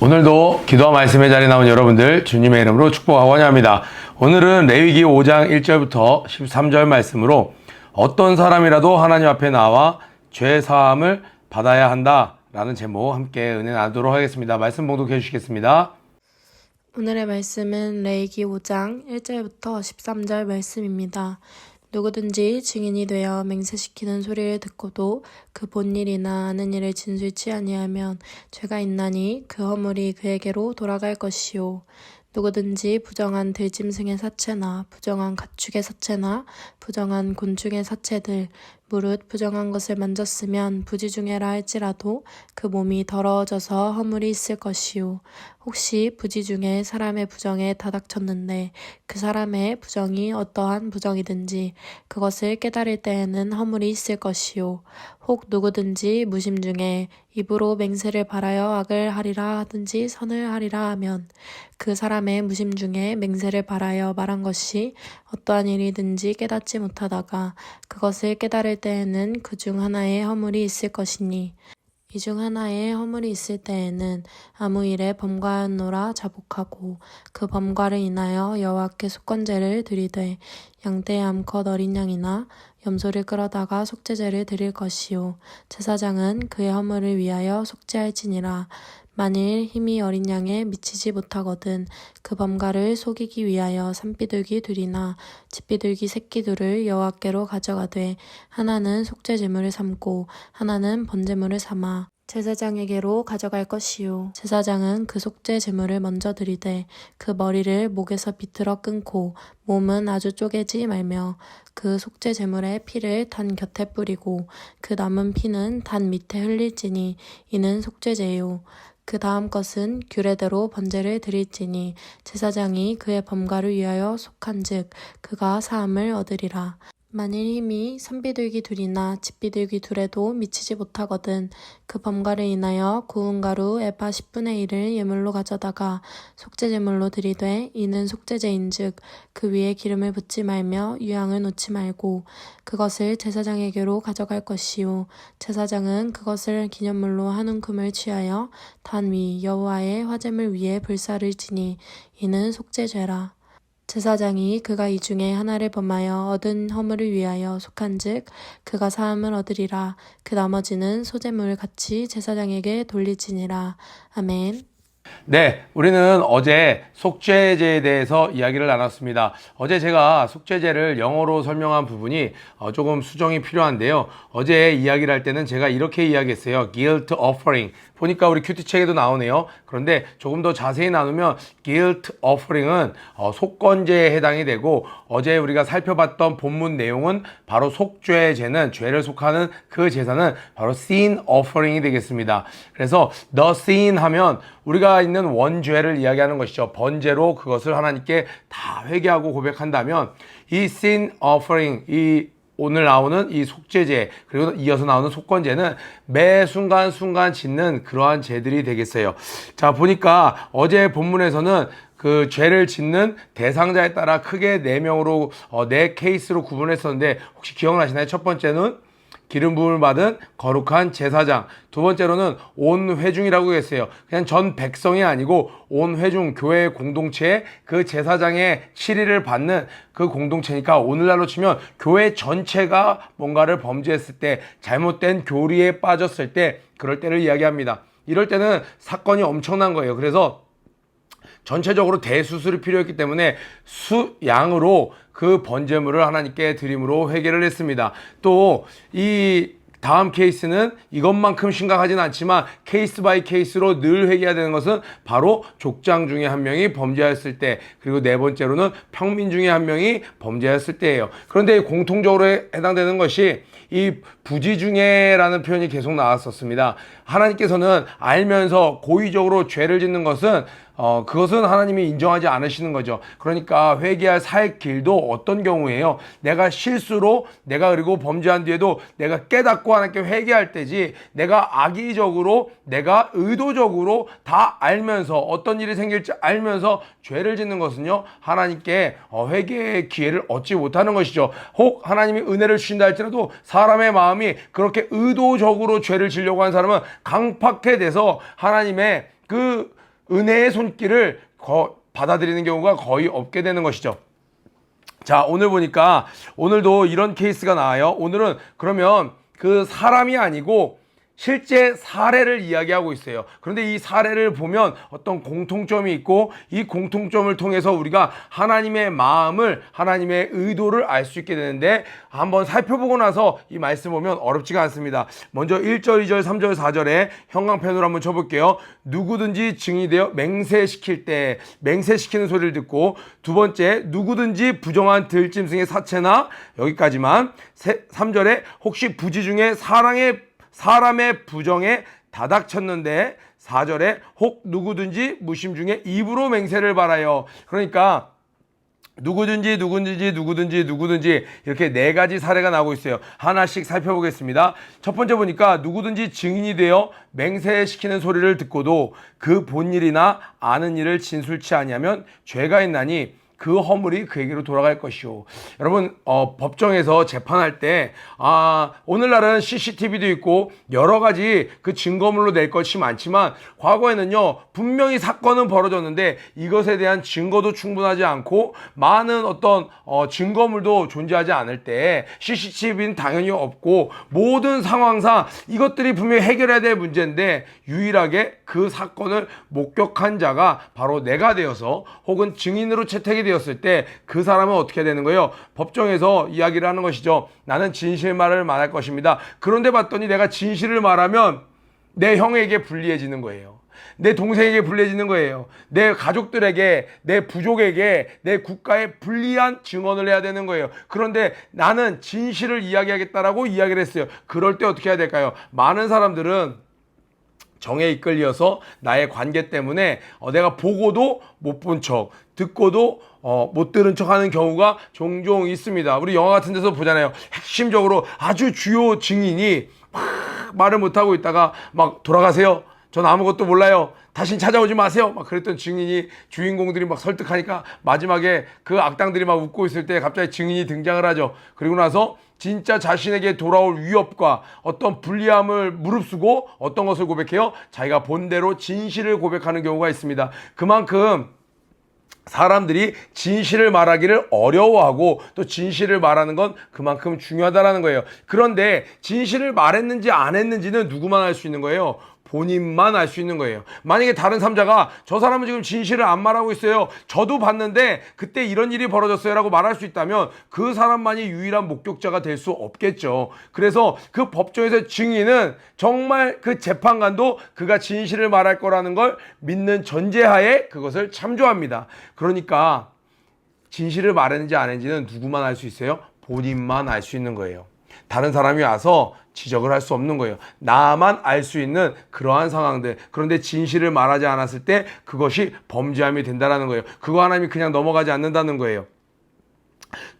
오늘도 기도와 말씀의 자리에 나온 여러분들 주님의 이름으로 축복하고 환영합니다. 오늘은 레위기 5장 1절부터 13절 말씀으로 어떤 사람이라도 하나님 앞에 나와 죄 사함을 받아야 한다 라는 제목 함께 은혜 나누도록 하겠습니다. 말씀 봉독해 주시겠습니다. 오늘의 말씀은 레이기 5장 1절부터 13절 말씀입니다. 누구든지 증인이 되어 맹세시키는 소리를 듣고도 그 본 일이나 아는 일을 진술치 아니하면 죄가 있나니 그 허물이 그에게로 돌아갈 것이요. 누구든지 부정한 들짐승의 사체나 부정한 가축의 사체나 부정한 곤충의 사체들 무릇 부정한 것을 만졌으면 부지중해라 할지라도 그 몸이 더러워져서 허물이 있을 것이요 혹시 부지 중에 사람의 부정에 다닥쳤는데 그 사람의 부정이 어떠한 부정이든지 그것을 깨달을 때에는 허물이 있을 것이요 혹 누구든지 무심 중에 입으로 맹세를 바라여 악을 하리라 하든지 선을 하리라 하면 그 사람의 무심 중에 맹세를 바라여 말한 것이 어떠한 일이든지 깨닫지 못하다가 그것을 깨달을 때에는 그 중 하나의 허물이 있을 것이니 이 중 하나의 허물이 있을 때에는 아무 일에 범과하노라 자복하고 그 범과를 인하여 여호와께 속건제를 드리되 양떼 암컷 어린 양이나 염소를 끌어다가 속죄제를 드릴 것이요. 제사장은 그의 허물을 위하여 속죄할지니라 만일 힘이 어린 양에 미치지 못하거든 그 범가를 속이기 위하여 산비둘기 둘이나 집비둘기 새끼 둘을 여호와께로 가져가되 하나는 속죄 제물을 삼고 하나는 번제물을 삼아 제사장에게로 가져갈 것이요. 제사장은 그 속죄 제물을 먼저 드리되 그 머리를 목에서 비틀어 끊고 몸은 아주 쪼개지 말며 그 속죄 제물의 피를 단 곁에 뿌리고 그 남은 피는 단 밑에 흘릴지니 이는 속죄제요 그 다음 것은 규례대로 번제를 드릴지니 제사장이 그의 범가를 위하여 속한즉 그가 사함을 얻으리라. 만일 힘이 산비둘기 둘이나 집비둘기 둘에도 미치지 못하거든 그 범가를 인하여 구운 가루 에바 10분의 1을 예물로 가져다가 속죄제물로 드리되 이는 속죄제인즉 그 위에 기름을 붓지 말며 유향을 놓지 말고 그것을 제사장에게로 가져갈 것이요. 제사장은 그것을 기념물로 한 움큼을 취하여 단 위 여호와의 화제물 위에 불사를 지니 이는 속죄죄라 제사장이 그가 이 중에 하나를 범하여 얻은 허물을 위하여 속한즉 그가 사함을 얻으리라 그 나머지는 소재물 같이 제사장에게 돌리지니라 아멘. 네, 우리는 어제 속죄제에 대해서 이야기를 나눴습니다. 어제 제가 속죄제를 영어로 설명한 부분이 어, 조금 수정이 필요한데요. 어제 이야기를 할 때는 제가 이렇게 이야기했어요. guilt offering. 보니까 우리 큐티 책에도 나오네요. 그런데 조금 더 자세히 나누면 guilt offering은 어, 속건제에 해당이 되고 어제 우리가 살펴봤던 본문 내용은 바로 속죄제는 죄를 속하는 그 제사는 바로 sin offering이 되겠습니다. 그래서 the sin 하면 우리가 있는 원죄를 이야기하는 것이죠. 번제로 그것을 하나님께 다 회개하고 고백한다면 이 sin offering 이 오늘 나오는 이 속죄제 그리고 이어서 나오는 속건제는 매 순간 순간 짓는 그러한 제들이 되겠어요. 자 보니까 어제 본문에서는 그 죄를 짓는 대상자에 따라 크게 네 명으로 어, 네 케이스로 구분했었는데 혹시 기억나시나요? 첫 번째는 기름 부음을 받은 거룩한 제사장. 두 번째로는 온 회중이라고 했어요. 그냥 전 백성이 아니고 온 회중 교회 공동체의 그 제사장의 치리를 받는 그 공동체니까 오늘날로 치면 교회 전체가 뭔가를 범죄했을 때 잘못된 교리에 빠졌을 때 그럴 때를 이야기합니다. 이럴 때는 사건이 엄청난 거예요. 그래서 전체적으로 대수술이 필요했기 때문에 수양으로 그 번제물을 하나님께 드림으로 회개를 했습니다. 또 이 다음 케이스는 이것만큼 심각하진 않지만 케이스 바이 케이스로 늘 회개해야 되는 것은 바로 족장 중에 한 명이 범죄했을 때 그리고 네 번째로는 평민 중에 한 명이 범죄했을 때예요. 그런데 공통적으로 해당되는 것이 이 부지 중에라는 표현이 계속 나왔었습니다. 하나님께서는 알면서 고의적으로 죄를 짓는 것은 어, 그것은 하나님이 인정하지 않으시는 거죠. 그러니까 회개할 살 길도 어떤 경우에요. 내가 실수로 내가 그리고 범죄한 뒤에도 내가 깨닫고 하나님께 회개할 때지 내가 악의적으로 내가 의도적으로 다 알면서 어떤 일이 생길지 알면서 죄를 짓는 것은요. 하나님께 어, 회개의 기회를 얻지 못하는 것이죠. 혹 하나님이 은혜를 주신다 할지라도 사람의 마음이 그렇게 의도적으로 죄를 지려고 하는 사람은 강팍해 돼서 하나님의 그 은혜의 손길을 거- 받아들이는 경우가 거의 없게 되는 것이죠. 자, 오늘 보니까 오늘도 이런 케이스가 나와요. 오늘은 그러면 그 사람이 아니고 실제 사례를 이야기하고 있어요. 그런데 이 사례를 보면 어떤 공통점이 있고 이 공통점을 통해서 우리가 하나님의 마음을 하나님의 의도를 알 수 있게 되는데 한번 살펴보고 나서 이 말씀 보면 어렵지가 않습니다. 먼저 1절, 2절, 3절, 4절에 형광펜으로 한번 쳐볼게요. 누구든지 증이 되어 맹세시킬 때 맹세시키는 소리를 듣고 두 번째 누구든지 부정한 들짐승의 사체나 여기까지만 3절에 혹시 부지 중에 사랑의 사람의 부정에 다닥쳤는데 4절에 혹 누구든지 무심 중에 입으로 맹세를 바라요. 그러니까 누구든지 누구든지 누구든지 누구든지 이렇게 네 가지 사례가 나오고 있어요. 하나씩 살펴보겠습니다. 첫 번째 보니까 누구든지 증인이 되어 맹세시키는 소리를 듣고도 그 본 일이나 아는 일을 진술치 아니하면 죄가 있나니 그 허물이 그에게로 돌아갈 것이오. 여러분 어, 법정에서 재판할 때 아, 오늘날은 CCTV도 있고 여러 가지 그 증거물로 낼 것이 많지만 과거에는요 분명히 사건은 벌어졌는데 이것에 대한 증거도 충분하지 않고 많은 어떤 어, 증거물도 존재하지 않을 때 CCTV는 당연히 없고 모든 상황상 이것들이 분명히 해결해야 될 문제인데 유일하게 그 사건을 목격한 자가 바로 내가 되어서 혹은 증인으로 채택이 되었을 때 그 사람은 어떻게 되는 거예요? 법정에서 이야기를 하는 것이죠. 나는 진실말을 말할 것입니다. 그런데 봤더니 내가 진실을 말하면 내 형에게 불리해지는 거예요. 내 동생에게 불리해지는 거예요. 내 가족들에게, 내 부족에게, 내 국가에 불리한 증언을 해야 되는 거예요. 그런데 나는 진실을 이야기하겠다라고 이야기를 했어요. 그럴 때 어떻게 해야 될까요? 많은 사람들은 정에 이끌려서 나의 관계 때문에 어, 내가 보고도 못 본 척, 듣고도 어, 못 들은 척 하는 경우가 종종 있습니다. 우리 영화 같은 데서 보잖아요. 핵심적으로 아주 주요 증인이 막 말을 못하고 있다가 막 돌아가세요. 전 아무것도 몰라요. 다신 찾아오지 마세요. 막 그랬던 증인이 주인공들이 막 설득하니까 마지막에 그 악당들이 막 웃고 있을 때 갑자기 증인이 등장을 하죠. 그리고 나서 진짜 자신에게 돌아올 위협과 어떤 불리함을 무릅쓰고 어떤 것을 고백해요? 자기가 본대로 진실을 고백하는 경우가 있습니다. 그만큼 사람들이 진실을 말하기를 어려워하고 또 진실을 말하는 건 그만큼 중요하다라는 거예요. 그런데 진실을 말했는지 안 했는지는 누구만 알 수 있는 거예요. 본인만 알 수 있는 거예요. 만약에 다른 삼자가 저 사람은 지금 진실을 안 말하고 있어요. 저도 봤는데 그때 이런 일이 벌어졌어요라고 말할 수 있다면 그 사람만이 유일한 목격자가 될 수 없겠죠. 그래서 그 법정에서 증인은 정말 그 재판관도 그가 진실을 말할 거라는 걸 믿는 전제하에 그것을 참조합니다. 그러니까 진실을 말했는지 안 했는지는 누구만 알 수 있어요? 본인만 알 수 있는 거예요. 다른 사람이 와서 지적을 할 수 없는 거예요. 나만 알 수 있는 그러한 상황들. 그런데 진실을 말하지 않았을 때 그것이 범죄함이 된다라는 거예요. 그거 하나님이 그냥 넘어가지 않는다는 거예요.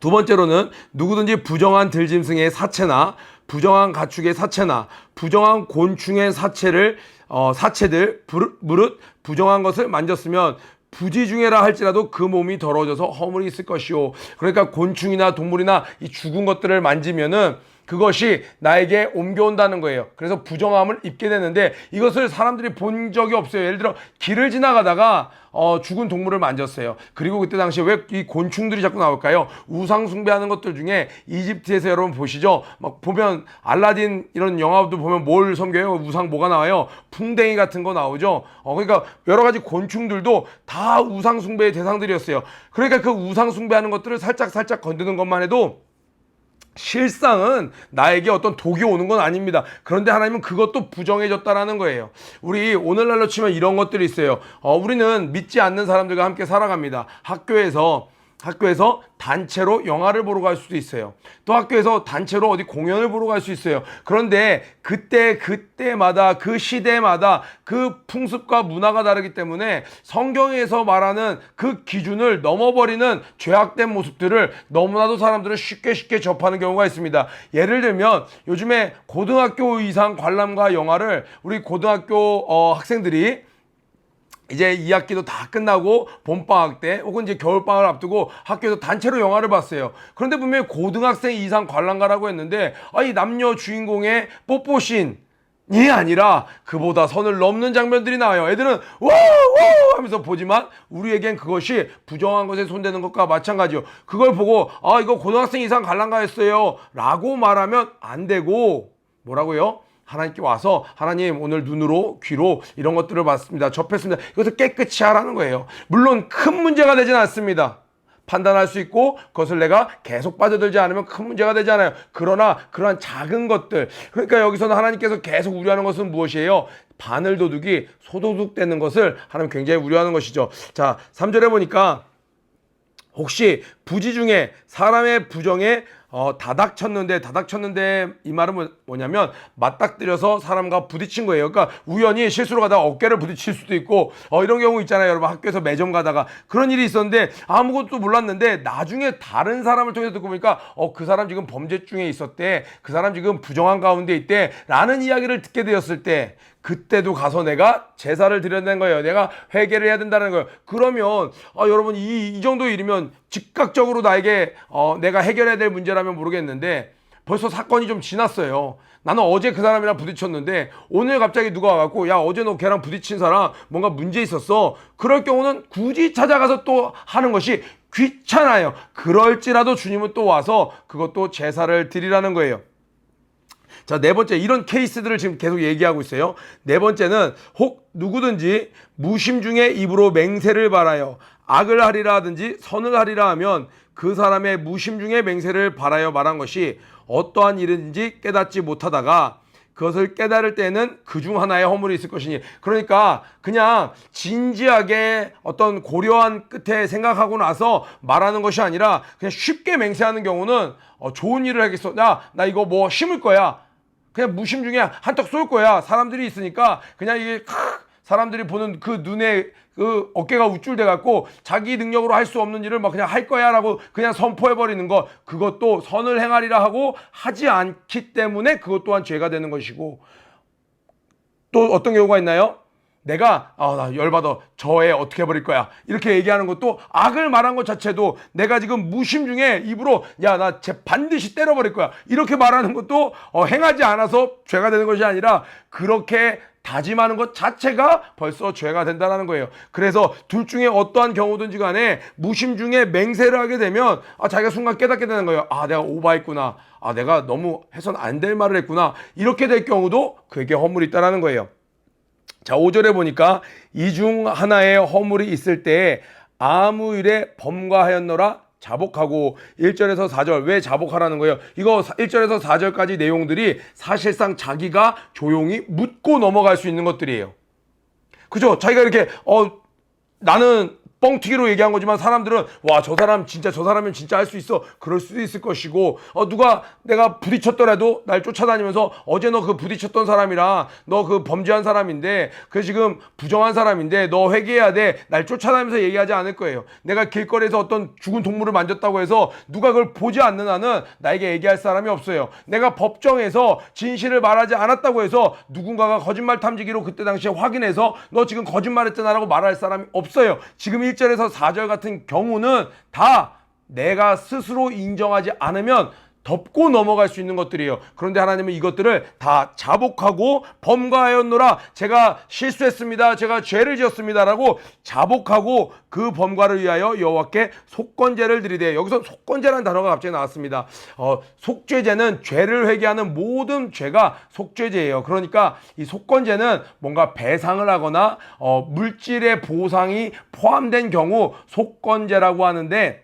두 번째로는 누구든지 부정한 들짐승의 사체나 부정한 가축의 사체나 부정한 곤충의 사체를 어, 사체들 무릇 부정한 것을 만졌으면 부지 중에라 할지라도 그 몸이 더러워져서 허물이 있을 것이요. 그러니까 곤충이나 동물이나 이 죽은 것들을 만지면은 그것이 나에게 옮겨온다는 거예요. 그래서 부정함을 입게 되는데 이것을 사람들이 본 적이 없어요. 예를 들어 길을 지나가다가 어, 죽은 동물을 만졌어요. 그리고 그때 당시에 왜 이 곤충들이 자꾸 나올까요? 우상 숭배하는 것들 중에 이집트에서 여러분 보시죠. 막 보면 알라딘 이런 영화도 보면 뭘 섬겨요? 우상 뭐가 나와요? 풍뎅이 같은 거 나오죠. 어, 그러니까 여러 가지 곤충들도 다 우상 숭배의 대상들이었어요. 그러니까 그 우상 숭배하는 것들을 살짝 살짝 건드는 것만 해도 실상은 나에게 어떤 독이 오는 건 아닙니다. 그런데 하나님은 그것도 부정해졌다라는 거예요. 우리 오늘날로 치면 이런 것들이 있어요. 어, 우리는 믿지 않는 사람들과 함께 살아갑니다. 학교에서 학교에서 단체로 영화를 보러 갈 수도 있어요. 또 학교에서 단체로 어디 공연을 보러 갈 수 있어요. 그런데 그때 그때마다 그 시대마다 그 풍습과 문화가 다르기 때문에 성경에서 말하는 그 기준을 넘어버리는 죄악된 모습들을 너무나도 사람들은 쉽게 쉽게 접하는 경우가 있습니다. 예를 들면 요즘에 고등학교 이상 관람가 영화를 우리 고등학교 어, 학생들이 이제 2학기도 다 끝나고 봄방학 때 혹은 이제 겨울방학을 앞두고 학교에서 단체로 영화를 봤어요. 그런데 분명히 고등학생 이상 관람가라고 했는데 아 이 남녀 주인공의 뽀뽀신 이 아니라 그보다 선을 넘는 장면들이 나와요. 애들은 와와 하면서 보지만 우리에겐 그것이 부정한 것에 손대는 것과 마찬가지요. 그걸 보고 아 이거 고등학생 이상 갈랑가했어요 라고 말하면 안 되고 뭐라고요? 하나님께 와서 하나님 오늘 눈으로 귀로 이런 것들을 봤습니다. 접했습니다. 이것을 깨끗이 하라는 거예요. 물론 큰 문제가 되진 않습니다. 판단할 수 있고 그것을 내가 계속 빠져들지 않으면 큰 문제가 되지 않아요. 그러나 그러한 작은 것들 그러니까 여기서는 하나님께서 계속 우려하는 것은 무엇이에요? 바늘 도둑이 소도둑 되는 것을 하나님 굉장히 우려하는 것이죠. 자, 3절에 보니까 혹시 부지 중에 사람의 부정에 어, 다닥쳤는데 다닥쳤는데 이 말은 뭐- 뭐냐면 맞닥뜨려서 사람과 부딪힌 거예요. 그러니까 우연히 실수로 가다가 어깨를 부딪힐 수도 있고 어, 이런 경우 있잖아요. 여러분 학교에서 매점 가다가 그런 일이 있었는데 아무것도 몰랐는데 나중에 다른 사람을 통해서 듣고 보니까 어, 그 사람 지금 범죄 중에 있었대. 그 사람 지금 부정한 가운데 있대. 라는 이야기를 듣게 되었을 때 그때도 가서 내가 제사를 드려야 거예요. 내가 회개를 해야 된다는 거예요. 그러면 아, 여러분 이, 이 정도 일이면 즉각적으로 나에게 어, 내가 해결해야 될 문제라면 모르겠는데 벌써 사건이 좀 지났어요. 나는 어제 그 사람이랑 부딪혔는데 오늘 갑자기 누가 와갖고 야 어제 너 걔랑 부딪힌 사람 뭔가 문제 있었어. 그럴 경우는 굳이 찾아가서 또 하는 것이 귀찮아요. 그럴지라도 주님은 또 와서 그것도 제사를 드리라는 거예요. 자, 네 번째, 이런 케이스들을 지금 계속 얘기하고 있어요. 네 번째는 혹 누구든지 무심 중에 입으로 맹세를 바라요. 악을 하리라 하든지 선을 하리라 하면 그 사람의 무심 중에 맹세를 바라여 말한 것이 어떠한 일인지 깨닫지 못하다가 그것을 깨달을 때는 그 중 하나의 허물이 있을 것이니 그러니까 그냥 진지하게 어떤 고려한 끝에 생각하고 나서 말하는 것이 아니라 그냥 쉽게 맹세하는 경우는 어, 좋은 일을 하겠어 야나 이거 뭐 심을 거야 그냥 무심 중에 한턱 쏠 거야. 사람들이 있으니까 그냥 이게 칵 사람들이 보는 그 눈에 그 어깨가 우쭐대 갖고 자기 능력으로 할 수 없는 일을 막 그냥 할 거야라고 그냥 선포해 버리는 거. 그것도 선을 행하리라 하고 하지 않기 때문에 그것 또한 죄가 되는 것이고. 또 어떤 경우가 있나요? 내가 아 나 열받아 저애 어떻게 해버릴 거야 이렇게 얘기하는 것도 악을 말한 것 자체도 내가 지금 무심 중에 입으로 야 나 쟤 반드시 때려버릴 거야 이렇게 말하는 것도 어, 행하지 않아서 죄가 되는 것이 아니라 그렇게 다짐하는 것 자체가 벌써 죄가 된다는 거예요. 그래서 둘 중에 어떠한 경우든지 간에 무심 중에 맹세를 하게 되면 아, 자기가 순간 깨닫게 되는 거예요. 아, 내가 오바했구나. 아, 내가 너무 해선 안 될 말을 했구나. 이렇게 될 경우도 그에게 허물이 있다라는 거예요. 자, 5절에 보니까 이 중 하나의 허물이 있을 때에 아무 일에 범과하였노라 자복하고 1절에서 4절 왜 자복하라는 거예요? 이거 1절에서 4절까지 내용들이 사실상 자기가 조용히 묻고 넘어갈 수 있는 것들이에요. 그죠? 자기가 이렇게 어 나는 뻥튀기로 얘기한 거지만 사람들은 와 저 사람 진짜 저 사람은 진짜 할 수 있어. 그럴 수도 있을 것이고 어 누가 내가 부딪혔더라도 날 쫓아다니면서 어제 너 그 부딪혔던 사람이랑 너 그 범죄한 사람인데 그 지금 부정한 사람인데 너 회개해야 돼. 날 쫓아다니면서 얘기하지 않을 거예요. 내가 길거리에서 어떤 죽은 동물을 만졌다고 해서 누가 그걸 보지 않는 한은 나에게 얘기할 사람이 없어요. 내가 법정에서 진실을 말하지 않았다고 해서 누군가가 거짓말 탐지기로 그때 당시에 확인해서 너 지금 거짓말했잖아라고 말할 사람이 없어요. 지금 1절에서 4절 같은 경우는 다 내가 스스로 인정하지 않으면 덮고 넘어갈 수 있는 것들이에요. 그런데 하나님은 이것들을 다 자복하고 범과하였노라. 제가 실수했습니다. 제가 죄를 지었습니다라고 자복하고 그 범과를 위하여 여호와께 속건제를 드리되 여기서 속건제라는 단어가 갑자기 나왔습니다. 어, 속죄제는 죄를 회개하는 모든 죄가 속죄제예요. 그러니까 이 속건제는 뭔가 배상을 하거나 어, 물질의 보상이 포함된 경우 속건제라고 하는데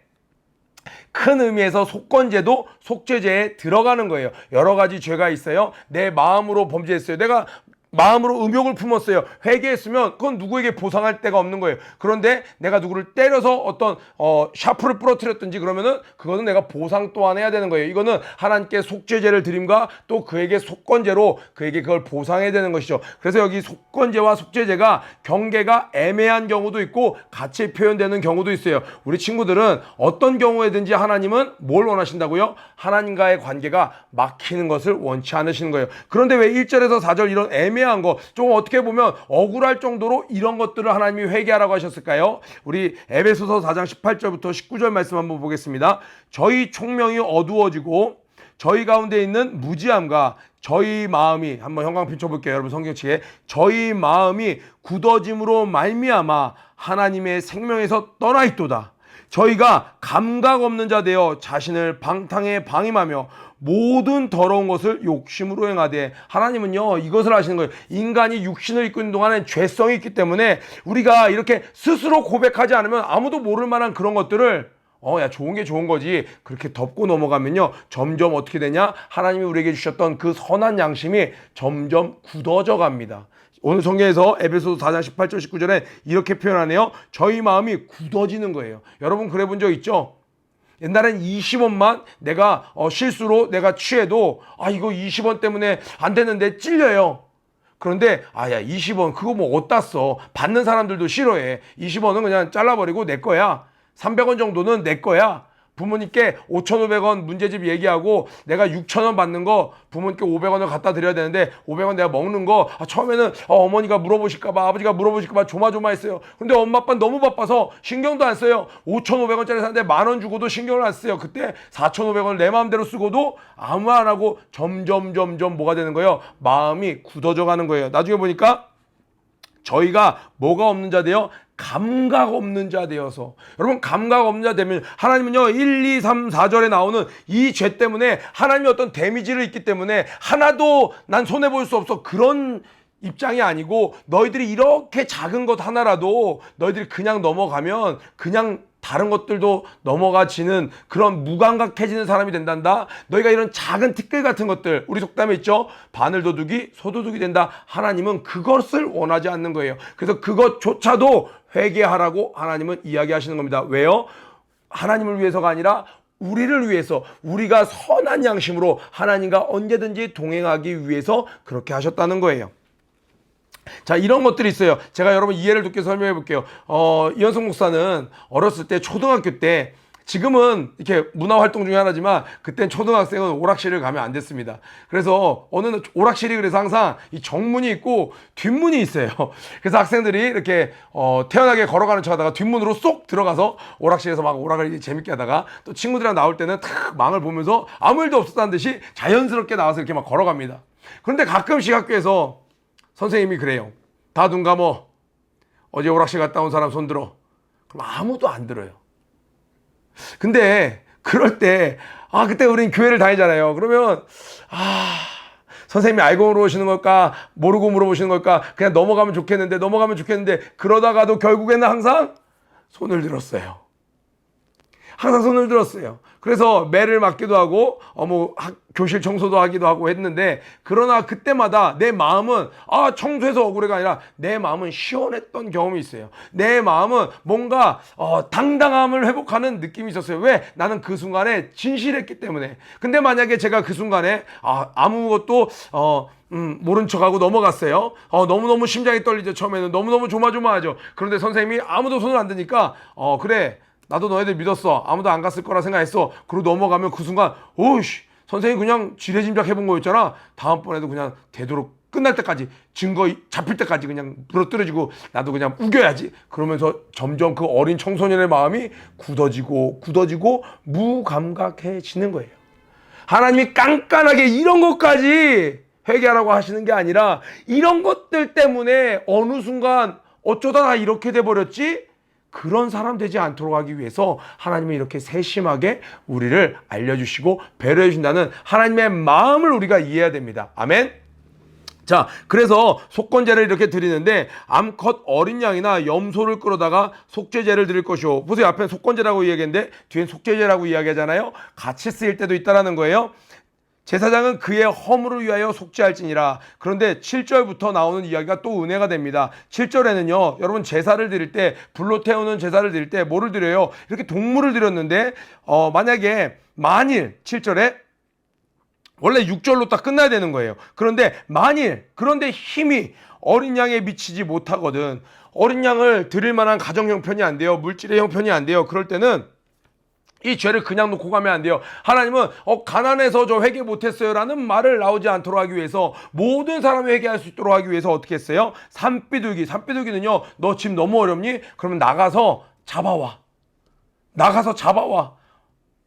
큰 의미에서 속건제도 속죄제에 들어가는 거예요. 여러 가지 죄가 있어요. 내 마음으로 범죄했어요. 내가 마음으로 음욕을 품었어요. 회개했으면 그건 누구에게 보상할 데가 없는 거예요. 그런데 내가 누구를 때려서 어떤 어 샤프를 부러뜨렸든지 그러면은 그거는 내가 보상 또한 해야 되는 거예요. 이거는 하나님께 속죄제를 드림과 또 그에게 속건제로 그에게 그걸 보상해야 되는 것이죠. 그래서 여기 속건제와 속죄제가 경계가 애매한 경우도 있고 같이 표현되는 경우도 있어요. 우리 친구들은 어떤 경우에든지 하나님은 뭘 원하신다고요? 하나님과의 관계가 막히는 것을 원치 않으시는 거예요. 그런데 왜 1절에서 4절 이런 애매 한 거, 좀 어떻게 보면 억울할 정도로 이런 것들을 하나님이 회개하라고 하셨을까요? 우리 에베소서 4장 18절부터 19절 말씀 한번 보겠습니다. 저희 총명이 어두워지고 저희 가운데 있는 무지함과 저희 마음이 한번 형광펜 쳐볼게요 여러분 성경책에 저희 마음이 굳어짐으로 말미암아 하나님의 생명에서 떠나 있도다 저희가 감각 없는 자 되어 자신을 방탕에 방임하며 모든 더러운 것을 욕심으로 행하되 하나님은요 이것을 하시는 거예요 인간이 육신을 입고 있는 동안에 죄성이 있기 때문에 우리가 이렇게 스스로 고백하지 않으면 아무도 모를 만한 그런 것들을 어, 야, 좋은 게 좋은 거지. 그렇게 덮고 넘어가면요. 점점 어떻게 되냐? 하나님이 우리에게 주셨던 그 선한 양심이 점점 굳어져 갑니다. 오늘 성경에서 에베소 4장 18절 19절에 이렇게 표현하네요. 저희 마음이 굳어지는 거예요. 여러분 그래 본 적 있죠? 옛날엔 20원만 내가 어, 실수로 내가 취해도 아 이거 20원 때문에 안 되는데 찔려요. 그런데 아야 20원 그거 뭐 어디다 써? 받는 사람들도 싫어해. 20원은 그냥 잘라버리고 내 거야. 300원 정도는 내 거야 부모님께 5,500원 문제집 얘기하고 내가 6,000원 받는 거 부모님께 500원을 갖다 드려야 되는데 500원 내가 먹는 거 아, 처음에는 어, 머니가 물어보실까봐 아버지가 물어보실까봐 조마조마했어요. 근데 엄마 아빠는 너무 바빠서 신경도 안 써요. 5,500원짜리 사는데 만 원 주고도 신경을 안 써요. 그때 4,500원을 내 마음대로 쓰고도 아무 말 안 하고 점점 점점 뭐가 되는 거예요? 마음이 굳어져 가는 거예요. 나중에 보니까 저희가 뭐가 없는 자 되어 감각 없는 자 되어서. 여러분 감각 없는 자 되면 하나님은요 1, 2, 3, 4절에 나오는 이 죄 때문에 하나님이 어떤 데미지를 있기 때문에 하나도 난 손해 볼 수 없어. 그런 입장이 아니고 너희들이 이렇게 작은 것 하나라도 너희들이 그냥 넘어가면 그냥 다른 것들도 넘어가지는 그런 무감각해지는 사람이 된단다. 너희가 이런 작은 티끌 같은 것들 우리 속담에 있죠. 바늘도둑이 소도둑이 된다. 하나님은 그것을 원하지 않는 거예요. 그래서 그것조차도 회개하라고 하나님은 이야기하시는 겁니다. 왜요? 하나님을 위해서가 아니라 우리를 위해서 우리가 선한 양심으로 하나님과 언제든지 동행하기 위해서 그렇게 하셨다는 거예요. 자, 이런 것들이 있어요. 제가 여러분 이해를 돕게 설명해 볼게요. 어, 이현성 목사는 어렸을 때 초등학교 때 지금은 이렇게 문화 활동 중에 하나지만 그땐 초등학생은 오락실을 가면 안 됐습니다. 그래서 어느 날 오락실이 그래서 항상 이 정문이 있고 뒷문이 있어요. 그래서 학생들이 이렇게 어, 태연하게 걸어가는 척하다가 뒷문으로 쏙 들어가서 오락실에서 막 오락을 재밌게 하다가 또 친구들이랑 나올 때는 탁 망을 보면서 아무 일도 없었다는 듯이 자연스럽게 나와서 이렇게 막 걸어갑니다. 그런데 가끔씩 학교에서 선생님이 그래요. 다눈 감어. 어제 오락실 갔다 온 사람 손 들어. 그럼 아무도 안 들어요. 근데 그럴 때, 아, 그때 우린 교회를 다니잖아요. 그러면, 아, 선생님이 알고 물어보시는 걸까? 모르고 물어보시는 걸까? 그냥 넘어가면 좋겠는데, 넘어가면 좋겠는데, 그러다가도 결국에는 항상 손을 들었어요. 항상 손을 들었어요. 그래서 매를 맞기도 하고 어뭐 교실 청소도 하기도 하고 했는데 그러나 그때마다 내 마음은 아 청소해서 억울해가 아니라 내 마음은 시원했던 경험이 있어요. 내 마음은 뭔가 어, 당당함을 회복하는 느낌이 있었어요. 왜? 나는 그 순간에 진실했기 때문에. 근데 만약에 제가 그 순간에 아, 아무것도 어 음, 모른 척하고 넘어갔어요. 어, 너무너무 심장이 떨리죠. 처음에는 너무너무 조마조마하죠. 그런데 선생님이 아무도 손을 안 드니까, 어, 그래. 나도 너희들 믿었어. 아무도 안 갔을 거라 생각했어. 그리고 넘어가면 그 순간, 오우씨, 선생님이 그냥 지레 짐작 해 본 거였잖아. 다음번에도 그냥 되도록 끝날 때까지 증거 잡힐 때까지 그냥 부러뜨려지고 나도 그냥 우겨야지. 그러면서 점점 그 어린 청소년의 마음이 굳어지고 굳어지고 무감각해지는 거예요. 하나님이 깐깐하게 이런 것까지 회개하라고 하시는 게 아니라 이런 것들 때문에 어느 순간 어쩌다 나 이렇게 돼 버렸지? 그런 사람 되지 않도록 하기 위해서 하나님은 이렇게 세심하게 우리를 알려주시고 배려해 준다는 하나님의 마음을 우리가 이해해야 됩니다. 아멘. 자, 그래서 속건제를 이렇게 드리는데 암컷 어린 양이나 염소를 끌어다가 속죄제를 드릴 것이오. 보세요. 앞에 속건제라고 이야기했는데 뒤엔 속죄제라고 이야기하잖아요. 같이 쓰일 때도 있다라는 거예요. 제사장은 그의 허물을 위하여 속죄할지니라. 그런데 7절부터 나오는 이야기가 또 은혜가 됩니다. 7절에는요, 여러분 제사를 드릴 때, 불로 태우는 제사를 드릴 때 뭐를 드려요? 이렇게 동물을 드렸는데, 어, 만약에 만일 7절에 원래 6절로 딱 끝나야 되는 거예요. 그런데 만일 그런데 힘이 어린 양에 미치지 못하거든. 어린 양을 드릴 만한 가정 형편이 안 돼요. 물질의 형편이 안 돼요. 그럴 때는 이 죄를 그냥 놓고 가면 안 돼요. 하나님은 어 가난해서 저 회개 못했어요라는 말을 나오지 않도록 하기 위해서 모든 사람이 회개할 수 있도록 하기 위해서 어떻게 했어요? 산비둘기. 산비둘기는요. 너 지금 너무 어렵니? 그러면 나가서 잡아와. 나가서 잡아와.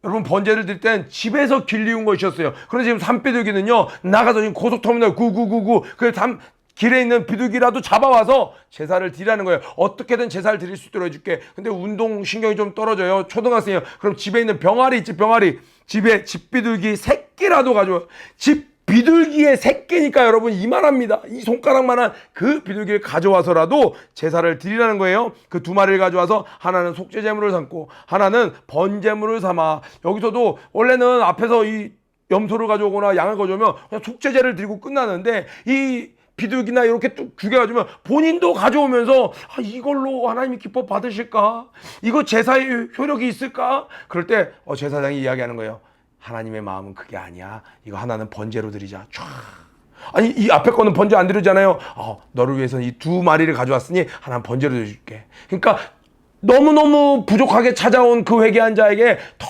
여러분 번제를 드릴 땐 집에서 길리운 것이었어요. 그런데 지금 산비둘기는요 나가서 지금 고속터미널 9999 그담 길에 있는 비둘기라도 잡아와서 제사를 드리라는 거예요. 어떻게든 제사를 드릴 수 있도록 해줄게. 근데 운동 신경이 좀 떨어져요. 초등학생이에요. 그럼 집에 있는 병아리 있지 병아리. 집에 집비둘기 새끼라도 가져와. 집 비둘기의 새끼니까 여러분 이만합니다. 이 손가락만한 그 비둘기를 가져와서라도 제사를 드리라는 거예요. 그 두 마리를 가져와서 하나는 속죄제물을 삼고 하나는 번제물을 삼아. 여기서도 원래는 앞에서 이 염소를 가져오거나 양을 가져오면 그냥 속죄제를 드리고 끝나는데 이 비둘기나 이렇게 뚝 가져오면 본인도 가져오면서 아, 이걸로 하나님이 기뻐 받으실까? 이거 제사의 효력이 있을까? 그럴 때 어, 제사장이 이야기하는 거예요. 하나님의 마음은 그게 아니야. 이거 하나는 번제로 드리자. 촤. 아니 이 앞에 거는 번제 안 드리잖아요. 어, 너를 위해서는 이 두 마리를 가져왔으니 하나는 번제로 드릴게. 그러니까 너무너무 부족하게 찾아온 그 회개한 자에게 더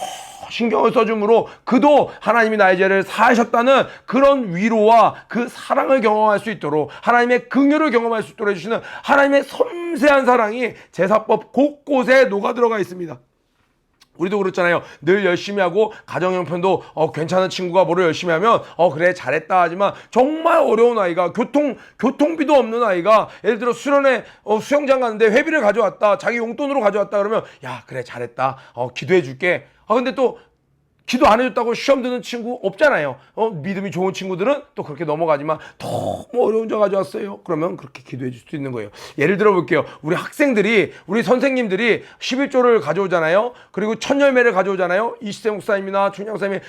신경을 써줌으로 그도 하나님이 나의 죄를 사하셨다는 그런 위로와 그 사랑을 경험할 수 있도록 하나님의 긍휼을 경험할 수 있도록 해주시는 하나님의 섬세한 사랑이 제사법 곳곳에 녹아 들어가 있습니다. 우리도 그렇잖아요. 늘 열심히 하고 가정 형편도 어, 괜찮은 친구가 뭐를 열심히 하면 어 그래 잘했다 하지만 정말 어려운 아이가 교통 교통비도 없는 아이가 예를 들어 수련회 어, 수영장 갔는데 회비를 가져왔다 자기 용돈으로 가져왔다 그러면 야 그래 잘했다 어 기도해 줄게. 아 근데 또 기도 안 해줬다고 시험 드는 친구 없잖아요. 어, 믿음이 좋은 친구들은 또 그렇게 넘어가지만 너무 어려운 자 가져왔어요. 그러면 그렇게 기도해 줄 수도 있는 거예요. 예를 들어 볼게요. 우리 학생들이, 우리 선생님들이 11조를 가져오잖아요. 그리고 천열매를 가져오잖아요. 이시세 목사님이나 준영사님이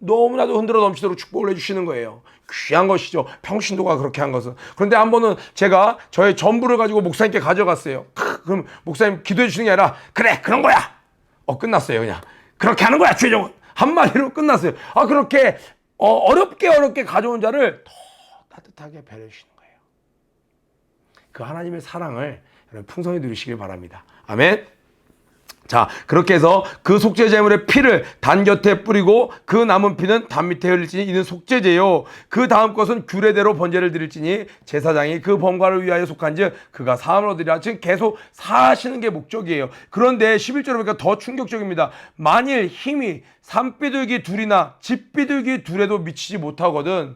너무나도 흔들어 넘치도록 축복을 해주시는 거예요. 귀한 것이죠. 평신도가 그렇게 한 것은. 그런데 한 번은 제가 저의 전부를 가지고 목사님께 가져갔어요. 크, 그럼 목사님 기도해 주시는 게 아니라 그래 그런 거야. 어 끝났어요 그냥. 그렇게 하는 거야 최종 한마디로 끝났어요. 아 그렇게 어, 어렵게 어렵게 가져온 자를 더 따뜻하게 배려해 주시는 거예요. 그 하나님의 사랑을 풍성히 누리시길 바랍니다. 아멘. 자, 그렇게 해서 그 속죄 제물의 피를 단 곁에 뿌리고 그 남은 피는 단 밑에 흘릴지니 이는 속죄제요. 그 다음 것은 규례대로 번제를 드릴지니 제사장이 그 범과를 위하여 속한즉 그가 사함을 얻으리라. 지금 계속 사하시는 게 목적이에요. 그런데 11절을 보니까 더 충격적입니다. 만일 힘이 산비둘기 둘이나 집비둘기 둘에도 미치지 못하거든.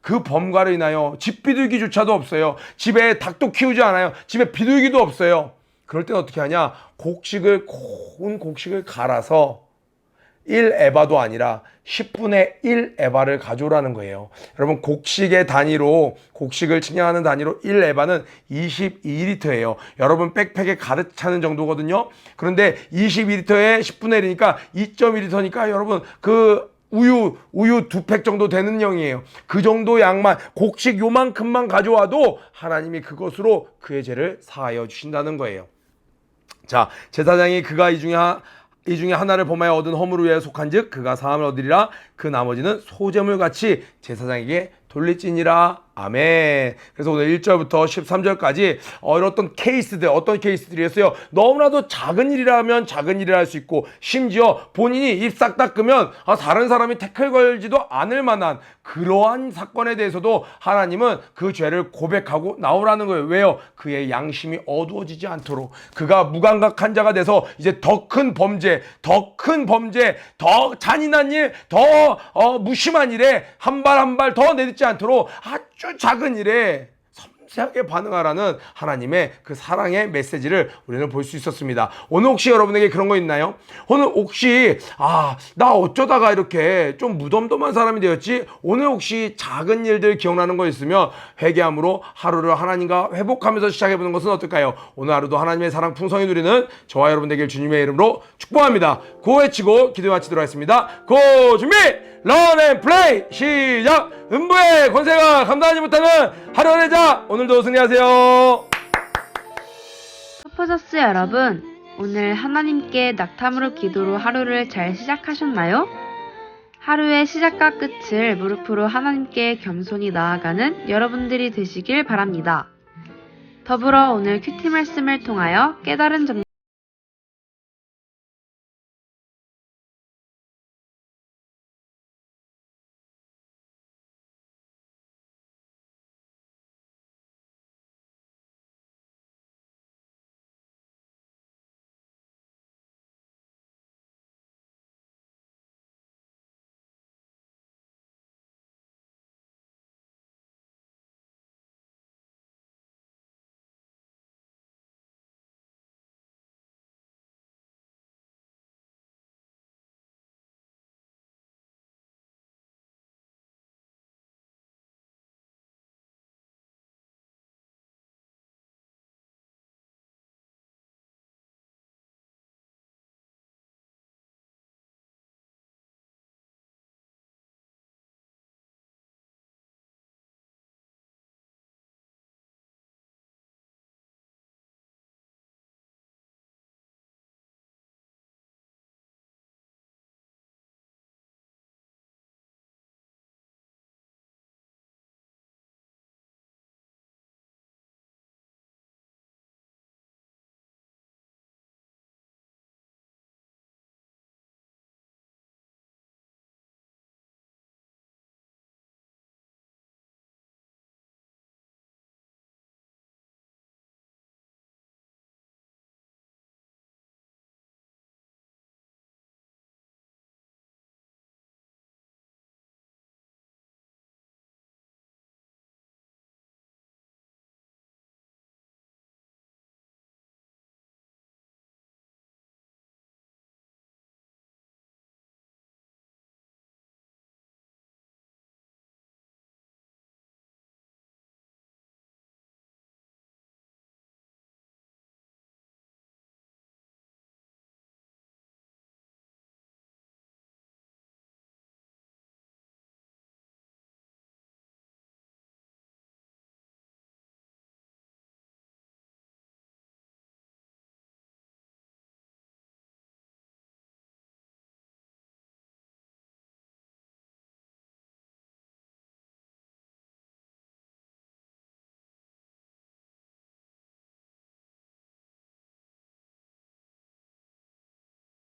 그 범과로 인하여 집비둘기조차도 없어요. 집에 닭도 키우지 않아요. 집에 비둘기도 없어요. 그럴 땐 어떻게 하냐? 곡식을 고운 곡식을 갈아서 1 에바도 아니라 10분의 1 에바를 가져오라는 거예요. 여러분 곡식의 단위로 곡식을 측량하는 단위로 1 에바는 22리터예요. 여러분 백팩에 가득 차는 정도거든요. 그런데 22리터에 10분의 1이니까 2.1리터니까 여러분 그 우유 우유 두 팩 정도 되는 양이에요. 그 정도 양만 곡식 요만큼만 가져와도 하나님이 그것으로 그의 죄를 사하여 주신다는 거예요. 자, 제사장이 그가 이 중에 하, 이 중에 하나를 범하여 얻은 허물을 위하여 속한즉 그가 사함을 얻으리라. 그 나머지는 소재물 같이 제사장에게 돌릴지니라 아멘. 그래서 오늘 1절부터 13절까지 어, 어떤 케이스들 어떤 케이스들이었어요. 너무나도 작은 일이라면 작은 일을 할 수 있고 심지어 본인이 입 싹 닦으면 아, 다른 사람이 태클 걸지도 않을 만한 그러한 사건에 대해서도 하나님은 그 죄를 고백하고 나오라는 거예요. 왜요? 그의 양심이 어두워지지 않도록 그가 무감각한 자가 돼서 이제 더 큰 범죄, 더 큰 범죄, 더 잔인한 일, 더 어, 무심한 일에 한 발 한 발 더 내딛지 않도록 아주 작은 일에 섬세하게 반응하라는 하나님의 그 사랑의 메시지를 우리는 볼 수 있었습니다. 오늘 혹시 여러분에게 그런 거 있나요? 오늘 혹시 아, 나 어쩌다가 이렇게 좀 무덤덤한 사람이 되었지? 오늘 혹시 작은 일들 기억나는 거 있으면 회개함으로 하루를 하나님과 회복하면서 시작해 보는 것은 어떨까요? 오늘 하루도 하나님의 사랑 풍성히 누리는 저와 여러분 되길 주님의 이름으로 축복합니다. 고 외치고 기도 마치도록 하겠습니다. 고 준비! 런앤 플레이 시작! 음부의 권세가 감당하지 못하는 하루의 자 오늘도 승리하세요. 퍼포저스 여러분, 오늘 하나님께 낙탐으로 기도로 하루를 잘 시작하셨나요? 하루의 시작과 끝을 무릎으로 하나님께 겸손히 나아가는 여러분들이 되시길 바랍니다. 더불어 오늘 큐티 말씀을 통하여 깨달은 점